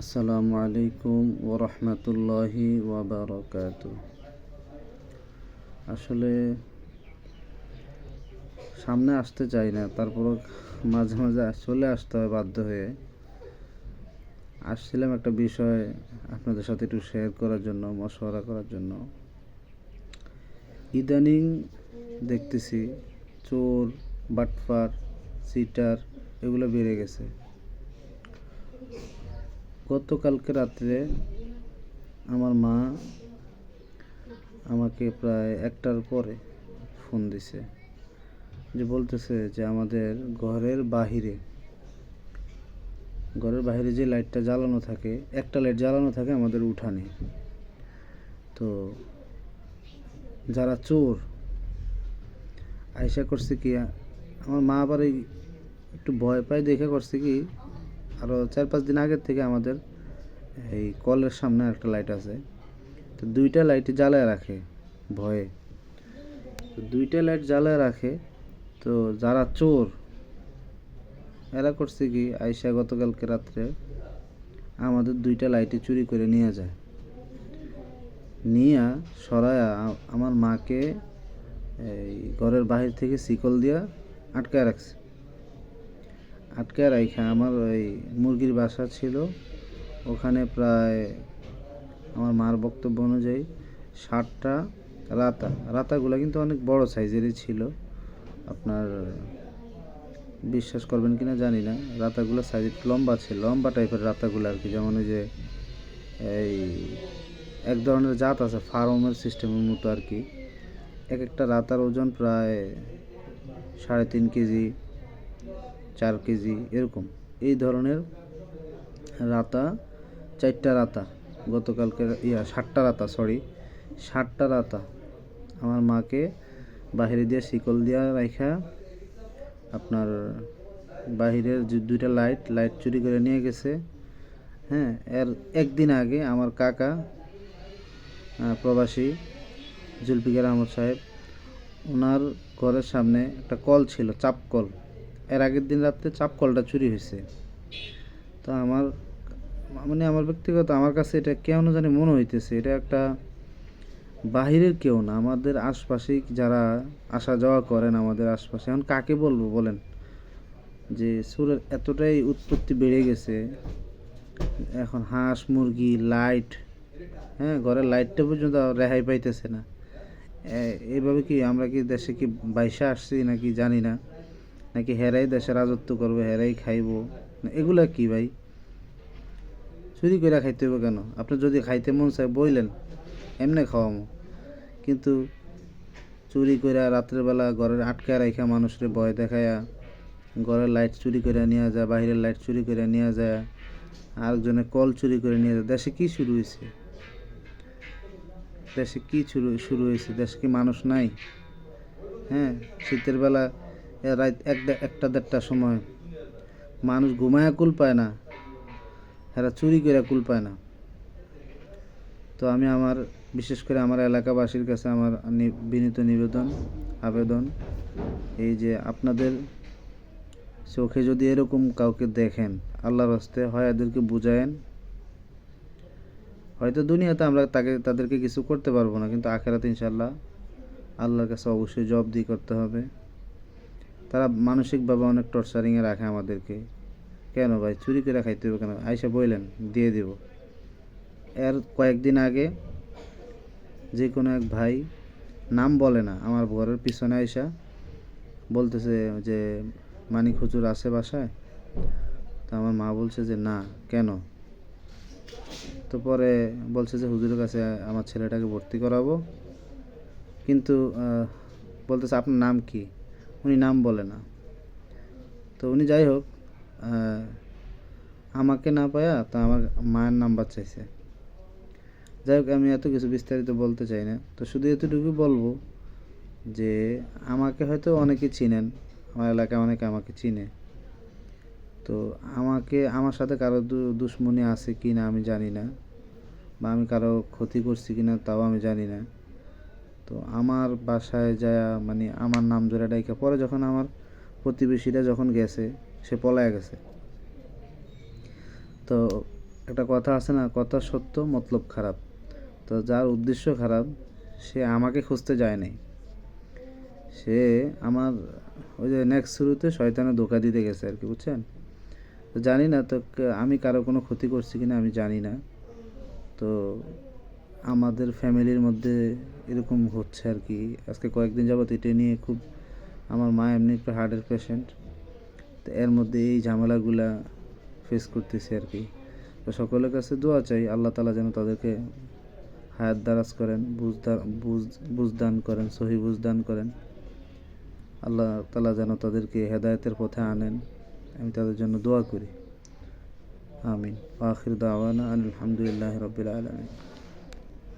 আসসালামু আলাইকুম ওরহমতুল্লাহি ওয়াবারকাত আসলে সামনে আসতে চাই না, তারপরও মাঝে মাঝে চলে আসতে হয় বাধ্য হয়ে। আসছিলাম একটা বিষয় আপনাদের সাথে একটু শেয়ার করার জন্য, মশওয়ারা করার জন্য। ইদানিং দেখতেছি চোর, বাটফার সিটার এগুলো বেড়ে গেছে। গতকালকে রাত্রে আমার মা আমাকে প্রায় একটার পরে ফোন দিছে, যে বলতেছে যে আমাদের ঘরের বাহিরে, ঘরের বাইরে যে লাইটটা জ্বালানো থাকে, একটা লাইট জ্বালানো থাকে আমাদের উঠানে। তো যারা চোর আয়সা করছে কি, আমার মা আবার একটু ভয় পায়, দেখে করছে কি আরও চার পাঁচ দিন আগের থেকে আমাদের এই কলের সামনে একটা লাইট আছে। তো দুইটা লাইট জ্বালায় রাখে ভয়ে। তো দুইটা লাইট জ্বালায় রাখে, তো যারা চোর, এরা করছে কি, আইসা গতকালকে রাত্রে আমাদের দুইটা লাইটে চুরি করে নিয়ে যায়। নিয়ে সরায়া আমার মাকে এই ঘরের বাহির থেকে শিকল দিয়া আটকায় রাখছে। আটকায় রাখা আমার ওই মুরগির বাসা ছিল। ওখানে প্রায় আমার মার বক্তব্য অনুযায়ী ষাটটা রাতা। রাতাগুলো কিন্তু অনেক বড় সাইজেরই ছিল। আপনার বিশ্বাস করবেন কি না জানি না। রাতাগুলো সাইজ একটু লম্বা ছিল। লম্বা টাইপের রাতাগুলো আর কি। যেমন ওই যে এই এক ধরনের জাত আছে, ফার্মের সিস্টেমের মতো আর কি। এক একটা রাতার ওজন প্রায় সাড়ে তিন কেজি। চার কেজি, এরকম। এই ধরনের রাতা, চারটা রাতা। গতকালকে ইয়া ষাটটা রাতা সরি ষাটটা রাতা। আমার মাকে বাহিরে দিয়ে শিকল দিয়া রাখা আপনার বাহিরের যে দুইটা লাইট লাইট চুরি করে নিয়ে গেছে। হ্যাঁ এর একদিন আগে আমার কাকা প্রবাসী জুলফিকার আহমদ সাহেব ওনার ঘরের সামনে একটা কল ছিল, চাপ কল। এর আগের দিন রাত্রে চাপ কলটা চুরি হয়েছে। তো আমার মানে আমার ব্যক্তিগত, আমার কাছে এটা কেন জানি মনে হইতেছে, এটা একটা বাহিরের কেউ না, আমাদের আশপাশে যারা আসা যাওয়া করেন আমাদের আশপাশে, এখন কাকে বলব বলেন? যে সুরের এতটাই উৎপত্তি বেড়ে গেছে, এখন হাঁস, মুরগি, লাইট হ্যাঁ ঘরের লাইটটা পর্যন্ত রেহাই পাইতেছে না। এইভাবে কি আমরা কি দেশে কি বাইসা আসছি নাকি জানি না। নাকি হেরাই দেশে রাজত্ব করবে, হেরাই খাইবো? এগুলা কি ভাই? চুরি করে খাইতে হবে কেন? আপনি যদি খাইতে মন চায় বইলেন, এমনি খাওয়ামো। কিন্তু চুরি করে রাত্রেবেলা ঘরের আটকায় রাখা মানুষের ভয় দেখায়া, ঘরের লাইট চুরি করে নিয়ে যায়, বাহিরের লাইট চুরি করে নিয়ে যায় আরেকজনে কল চুরি করে নিয়ে যায়। দেশে কি শুরু হয়েছে দেশে কি শুরু শুরু হয়েছে দেশে কি মানুষ নাই? হ্যাঁ শীতের বেলা রাত এক একটা দেড়টার সময়। মানুষ ঘুমায় কুল পায় না, এরা চুরি করে কুল পায় না। তো আমি আমার, বিশেষ করে আমার এলাকাবাসীর কাছে আমার বিনীত নিবেদন, আবেদন, এই যে আপনাদের চোখে যদি এরকম কাউকে দেখেন, আল্লাহর হস্তে হয় এদেরকে বুঝায়েন। হয়তো দুনিয়াতে আমরা তাকে, তাদেরকে কিছু করতে পারব না, কিন্তু আখেরাতে ইনশাল্লাহ আল্লাহর কাছে অবশ্যই জব দিয়ে করতে হবে। তারা মানসিকভাবে অনেক টর্চারিংয়ে রাখে আমাদেরকে। কেন ভাই? চুরি করে খাইতে হবে কেন? আইসা বললেন দিয়ে দিব। এর কয়েকদিন আগে যে কোনো এক ভাই নাম বলে না, আমার ঘরের পিছনে আইসা বলতেছে যে, মানিক হুজুর আছে বাসায়? তো আমার মা বলছে যে, না। কেন? তো পরে বলছে যে, হুজুরের কাছে আমার ছেলেটাকে ভর্তি করাবো। কিন্তু বলতেছে, আপনার নাম কি? উনি নাম বলে না। তো উনি যাই হোক আমাকে না পায়া তা আমার মায়ের নাম্বার চাইছে। যাই হোক আমি এত কিছু বিস্তারিত বলতে চাই না। তো শুধু এতটুকু বলব যে, আমাকে হয়তো অনেকে চিনেন, আমার এলাকায় অনেকে আমাকে চিনে। তো আমাকে, আমার সাথে কারও দুশ্মনী আছে কি না আমি জানি না, বা আমি কারও ক্ষতি করছি কি না তাও আমি জানি না। তো আমার বাসায় যায় মানে আমার নাম ধরে ডাইকা, পরে যখন আমার প্রতিবেশীরা যখন গেছে, সে পলায় গেছে। তো একটা কথা আছে না, কথা সত্য, মতলব খারাপ। তো যার উদ্দেশ্য খারাপ, সে আমাকে খুঁজতে যায় নাই। সে আমার, ওই যে নেক্সট শুরুতে শয়তানে ধোকা দিতে গেছে আর কি, বুঝছেন? তো জানি না, তো আমি কারও কোনো ক্ষতি করছি কিনা আমি জানি না। তো আমাদের ফ্যামিলির মধ্যে এরকম হচ্ছে আর কি। আজকে কয়েকদিন যাবত এটা নিয়ে খুব আমার মা এমনি একটু হার্টের পেশেন্ট তো এর মধ্যে এই ঝামেলাগুলা ফেস করতেছি আর কি। তো সকলের কাছে দোয়া চাই, আল্লাহ তালা যেন তাদেরকে হায়াত দারাজ করেন, বুঝ বুঝদান করেন, সহি বুঝদান করেন। আল্লাহ তালা যেন তাদেরকে হেদায়েতের পথে আনেন, আমি তাদের জন্য দোয়া করি। আমিন। আখির দাওয়ানা আলহামদুলিল্লাহ রবিল আলমিন।